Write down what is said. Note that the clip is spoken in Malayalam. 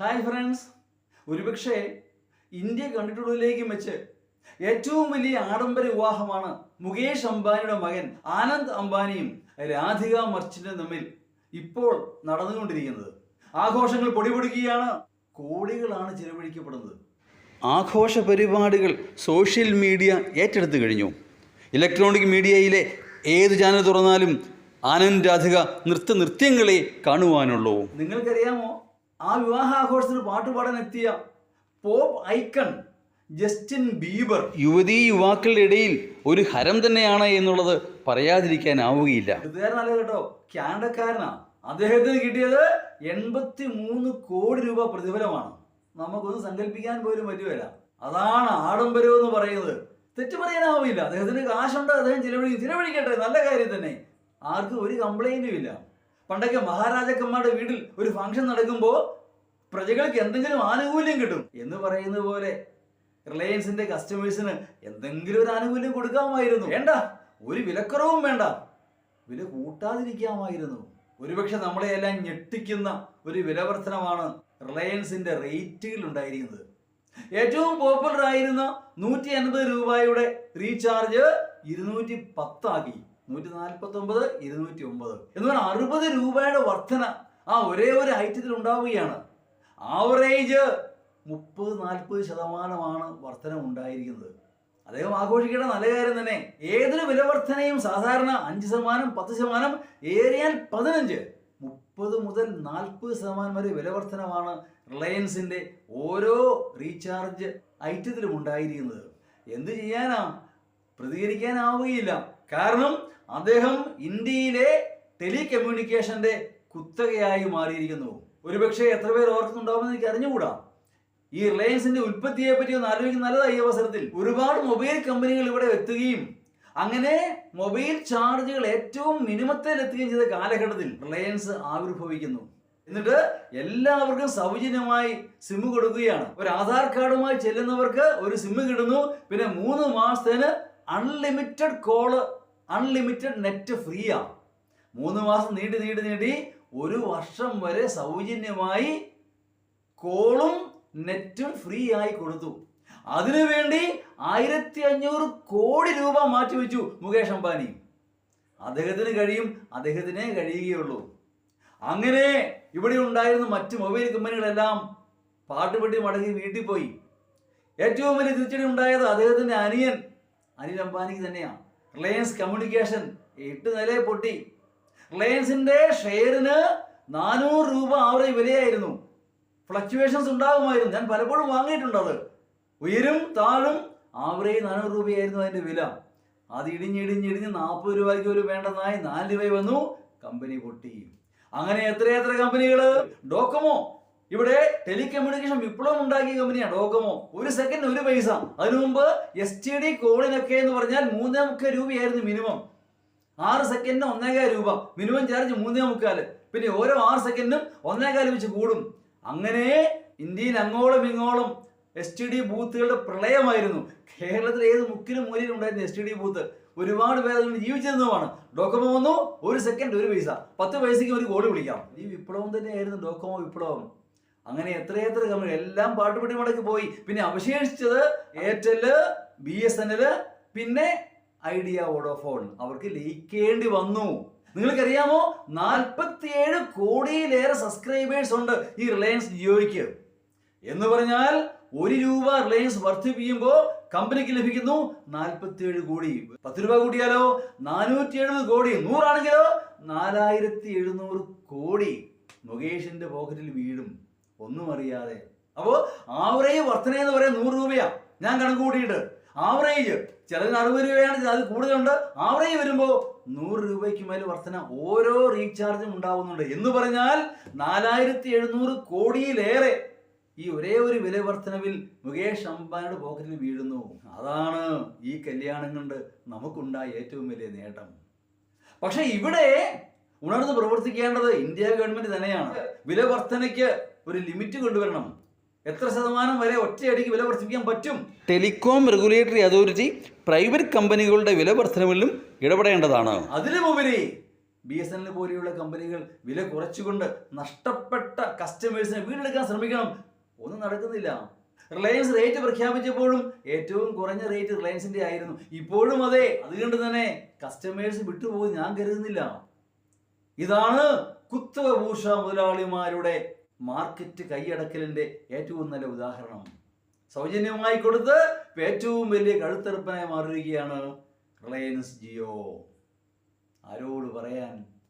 ഹായ് ഫ്രണ്ട്സ് ഒരുപക്ഷെ ഇന്ത്യ കണ്ടിട്ടുള്ളതിലേക്കും വെച്ച് ഏറ്റവും വലിയ ആഡംബര വിവാഹമാണ് മുകേഷ് അംബാനിയുടെ മകൻ ആനന്ദ് അംബാനിയും രാധിക മർച്ചന്റും തമ്മിൽ ഇപ്പോൾ നടന്നുകൊണ്ടിരിക്കുന്നത്. ആഘോഷങ്ങൾ പൊടിപൊടിക്കുകയാണ്. കോടികളാണ് ചിലവഴിക്കപ്പെടുന്നത്. ആഘോഷ പരിപാടികൾ സോഷ്യൽ മീഡിയ ഏറ്റെടുത്തു കഴിഞ്ഞു. ഇലക്ട്രോണിക് മീഡിയയിലെ ഏത് ചാനൽ തുറന്നാലും ആനന്ദ് രാധിക നൃത്ത നൃത്യങ്ങളെ കാണുവാനുള്ളൂ. നിങ്ങൾക്കറിയാമോ? ആ വിവാഹാഘോഷത്തിന് പാട്ടുപാടാൻ എത്തിയ പോപ്പ് ഐക്കൺ ജസ്റ്റിൻ ബീബർ. യുവതീ യുവാക്കളുടെ ഇടയിൽ ഒരു ഹരം തന്നെയാണ് എന്നുള്ളത് പറയാതിരിക്കാനാവുകയില്ല. കേട്ടോ കാനഡക്കാരനാ. അദ്ദേഹത്തിന് കിട്ടിയത് എൺപത്തി മൂന്ന് കോടി രൂപ പ്രതിഫലമാണ്. നമുക്കൊന്ന് സങ്കല്പിക്കാൻ പോലും പറ്റുകയില്ല. അതാണ് ആഡംബരം എന്ന് പറയുന്നത്. തെറ്റ് പറയാനാവില്ല അദ്ദേഹത്തിന് കാശുണ്ട് അദ്ദേഹം ചിലവഴിക്കും ചിലവഴിക്കട്ടെ നല്ല കാര്യം തന്നെ. ആർക്കും ഒരു കംപ്ലൈന്റും ഇല്ല. പണ്ടൊക്കെ മഹാരാജാക്കന്മാരുടെ വീട്ടിൽ ഒരു ഫംഗ്ഷൻ നടക്കുമ്പോൾ പ്രജകൾക്ക് എന്തെങ്കിലും ആനുകൂല്യം കിട്ടും എന്ന് പറയുന്ന പോലെ റിലയൻസിന്റെ കസ്റ്റമേഴ്സിന് എന്തെങ്കിലും ഒരു ആനുകൂല്യം കൊടുക്കാമായിരുന്നു. വേണ്ട ഒരു വിലക്കുറവും വേണ്ട. വില കൂട്ടാതിരിക്കാമായിരുന്നു. ഒരുപക്ഷെ നമ്മളെ എല്ലാം ഞെട്ടിക്കുന്ന ഒരു വിലവർത്തനമാണ് റിലയൻസിന്റെ റേറ്റുകൾ ഉണ്ടായിരിക്കുന്നത്. ഏറ്റവും പോപ്പുലർ ആയിരുന്ന നൂറ്റി അൻപത് രൂപയുടെ റീചാർജ് ഇരുന്നൂറ്റി പത്താക്കി. നൂറ്റി നാൽപ്പത്തി ഒമ്പത് ഇരുന്നൂറ്റി ഒമ്പത് എന്ന് പറഞ്ഞാൽ അറുപത് രൂപയുടെ വർധന ആ ഒരേ ഒരു ഐറ്റത്തിൽ ഉണ്ടാവുകയാണ്. ആവറേജ് മുപ്പത് നാൽപ്പത് ശതമാനമാണ് വർധന ഉണ്ടായിരിക്കുന്നത്. അദ്ദേഹം ആഘോഷിക്കേണ്ട നല്ല കാര്യം തന്നെ ഏതൊരു വിലവർധനയും സാധാരണ അഞ്ച് ശതമാനം പത്ത് ശതമാനം ഏറിയാൽ പതിനഞ്ച്. മുപ്പത് മുതൽ നാൽപ്പത് ശതമാനം വരെ വിലവർധനമാണ് റിലയൻസിന്റെ ഓരോ റീചാർജ് ഐറ്റത്തിലും ഉണ്ടായിരിക്കുന്നത്. എന്ത് ചെയ്യാനാ? പ്രതികരിക്കാനാവുകയില്ല. കാരണം അദ്ദേഹം ഇന്ത്യയിലെ ടെലികമ്മ്യൂണിക്കേഷന്റെ കുത്തകയായി മാറിയിരിക്കുന്നു. ഒരുപക്ഷെ എത്ര പേർ ഓർക്കുന്നുണ്ടാവുമെന്ന് എനിക്ക് അറിഞ്ഞുകൂടാ. ഈ റിലയൻസിന്റെ ഉൽപ്പത്തിയെ പറ്റി ഒന്ന് ആലോചിക്കുന്ന നല്ലതായി അവസരത്തിൽ. ഒരുപാട് മൊബൈൽ കമ്പനികൾ ഇവിടെ എത്തുകയും അങ്ങനെ മൊബൈൽ ചാർജുകൾ ഏറ്റവും മിനിമത്തിൽ എത്തുകയും ചെയ്ത കാലഘട്ടത്തിൽ റിലയൻസ് ആവിർഭവിക്കുന്നു. എന്നിട്ട് എല്ലാവർക്കും സൗജന്യമായി സിം കൊടുക്കുകയാണ്. ഒരു ആധാർ കാർഡുമായി ചെല്ലുന്നവർക്ക് ഒരു സിം കിട്ടുന്നു. പിന്നെ മൂന്ന് മാസത്തിന് unlimited call unlimited net free ആണ് മൂന്ന് മാസം നീട്ടി നീട്ടി നീട്ടി ഒരു വർഷം വരെ സൗജന്യമായി കോളും നെറ്റും ഫ്രീ ആയി കൊടുത്തു. അതിനുവേണ്ടി ആയിരത്തി അഞ്ഞൂറ് കോടി രൂപ മാറ്റിവെച്ചു മുകേഷ് അംബാനി. അദ്ദേഹത്തിന് കഴിയും അദ്ദേഹത്തിനെ കഴിയുകയുള്ളൂ. അങ്ങനെ ഇവിടെ ഉണ്ടായിരുന്ന മറ്റ് മൊബൈൽ കമ്പനികളെല്ലാം പാട്ടുപെട്ടി മടങ്ങി വീട്ടിൽ പോയി ഏറ്റവും വലിയ തിരിച്ചടി ഉണ്ടായത് അദ്ദേഹത്തിന്റെ അനിയൻ. അനിൽ അംബാനിക്ക് തന്നെയാണ്. റിലയൻസ് കമ്മ്യൂണിക്കേഷൻ എട്ട് നിലയെ പൊട്ടി. റിലയൻസിന്റെ ഷെയറിന് നാനൂറ് രൂപ ആവറേജ് വിലയായിരുന്നു. ഫ്ലക്ച്വേഷൻസ് ഉണ്ടാകുമായിരുന്നു. ഞാൻ പലപ്പോഴും വാങ്ങിയിട്ടുണ്ട് അത്. ഉയരും താഴും ആവറേജ് നാനൂറ് രൂപയായിരുന്നു അതിന്റെ വില. അത് ഇടിഞ്ഞിടിഞ്ഞിടിഞ്ഞ് നാൽപ്പത് രൂപയ്ക്ക് ഒരു വേണ്ടതായി നാല് രൂപ വന്നു. കമ്പനി പൊട്ടി. അങ്ങനെ എത്രയെത്ര കമ്പനികൾ ഡോക്കമോ ഇവിടെ ടെലികമ്മ്യൂണിക്കേഷൻ വിപ്ലവം ഉണ്ടാക്കിയ കമ്പനിയാണ് ഡോക്കമോ ഒരു സെക്കൻഡ് ഒരു പൈസ. അതിനു മുമ്പ് എസ് ടി ഡി കോളിനൊക്കെ എന്ന് പറഞ്ഞാൽ മൂന്നേ മുക്കാൽ രൂപയായിരുന്നു മിനിമം ആറ് സെക്കൻഡിന് ഒന്നേകാൽ രൂപ. മിനിമം ചാർജ് മൂന്നേ മുക്കാൽ. പിന്നെ ഓരോ ആറ് സെക്കൻഡിനും ഒന്നേകാൽ വെച്ച് കൂടും. അങ്ങനെ ഇന്ത്യയിൽ അങ്ങോളം ഇങ്ങോളം എസ് ടി ഡി ബൂത്തുകളുടെ പ്രളയമായിരുന്നു. കേരളത്തിൽ ഏത് മുക്കിലും മൂലയിലും ഉണ്ടായിരുന്ന എസ് ടി ഡി ബൂത്ത് ഒരുപാട് പേര് അതുകൊണ്ട് ജീവിച്ചിരുന്നതുമാണ്. ഡോക്കോമോ വന്നു ഒരു സെക്കൻഡ് ഒരു പൈസ. പത്ത് പൈസയ്ക്ക് ഒരു കോടി വിളിക്കാം. ഈ വിപ്ലവം തന്നെയായിരുന്നു ഡോക്കോമോ വിപ്ലവം. അങ്ങനെ എത്രയെത്ര കമ്പനി എല്ലാം പാട്ടുപെട്ടി മുടക്കി പോയി. പിന്നെ അവശേഷിച്ചത് Airtel B S N L പിന്നെ ഐഡിയ വോഡോഫോൺ. അവർക്ക് ലയിക്കേണ്ടി വന്നു. നിങ്ങൾക്കറിയാമോ? നാൽപ്പത്തിയേഴ് കോടിയിലേറെ സബ്സ്ക്രൈബേഴ്സ് ഉണ്ട് ഈ റിലയൻസ് ജിയോയ്ക്ക്. എന്ന് പറഞ്ഞാൽ ഒരു രൂപ റിലയൻസ് വർദ്ധിപ്പിക്കുമ്പോൾ കമ്പനിക്ക് ലഭിക്കുന്നു നാൽപ്പത്തിയേഴ് കോടി. പത്ത് രൂപ കൂട്ടിയാലോ? നാനൂറ്റി എഴുപത് കോടി. നൂറാണെങ്കിലോ? നാലായിരത്തി എഴുന്നൂറ് കോടി. മുകേഷിന്റെ പോക്കറ്റിൽ വീഴും. ഒന്നും അറിയാതെ. അപ്പോ ആവറേജ് വർധന എന്ന് പറയാൻ നൂറ് രൂപയാ. ഞാൻ കണക്ക് കൂട്ടിയിട്ട്. ആവറേജ് ചിലതിന് അറുപത് രൂപയാണ് അത് കൂടുതലുണ്ട്. ആവറേജ് വരുമ്പോൾ നൂറ് രൂപയ്ക്ക് മേൽ വർധന ഓരോ റീചാർജും ഉണ്ടാവുന്നുണ്ട്. എന്ന് പറഞ്ഞാൽ നാലായിരത്തി എഴുന്നൂറ് കോടിയിലേറെ ഈ ഒരേ ഒരു വില വർധനവിൽ മുകേഷ് അംബാനിയുടെ പോക്കറ്റിൽ വീഴുന്നു. അതാണ് ഈ കല്യാണം കൊണ്ട് നമുക്കുണ്ടായ ഏറ്റവും വലിയ നേട്ടം. പക്ഷെ ഇവിടെ ഉണർന്ന് പ്രവർത്തിക്കേണ്ടത് ഇന്ത്യ ഗവൺമെന്റ് തന്നെയാണ്. വില വർധനയ്ക്ക് ഒരു ലിമിറ്റ് കൊണ്ടുവരണം. എത്ര ശതമാനം വരെ ഒറ്റയടിക്ക് വില വർദ്ധിപ്പിക്കാൻ പറ്റും? ടെലികോം റെഗുലേറ്ററി അതോറിറ്റി പ്രൈവറ്റ് കമ്പനികളുടെ വില വർധനവിലും ഇടപെടേണ്ടതാണ്. അതിലുമുപരി ബി എസ് എൻ എൽ പോലെയുള്ള കമ്പനികൾ വില കുറച്ചുകൊണ്ട് നഷ്ടപ്പെട്ട കസ്റ്റമേഴ്സിനെ വീണ്ടെടുക്കാൻ ശ്രമിക്കണം. ഒന്നും നടക്കുന്നില്ല. റിലയൻസ് റേറ്റ് പ്രഖ്യാപിച്ചപ്പോഴും ഏറ്റവും കുറഞ്ഞ റേറ്റ് റിലയൻസിന്റെ ആയിരുന്നു. ഇപ്പോഴും അതെ. അതുകൊണ്ട് തന്നെ കസ്റ്റമേഴ്സ് വിട്ടുപോകും ഞാൻ കരുതുന്നില്ല. ഇതാണ് കുത്തവഭൂഷ മുതലാളിമാരുടെ മാർക്കറ്റ് കൈയടക്കലിന്റെ ഏറ്റവും നല്ല ഉദാഹരണം. സൗജന്യമായി കൊടുത്ത് ഏറ്റവും വലിയ കഴുത്തെറുപ്പനായി മാറിയിരിക്കുകയാണ് റിലയൻസ് ജിയോ. ആരോട് പറയാൻ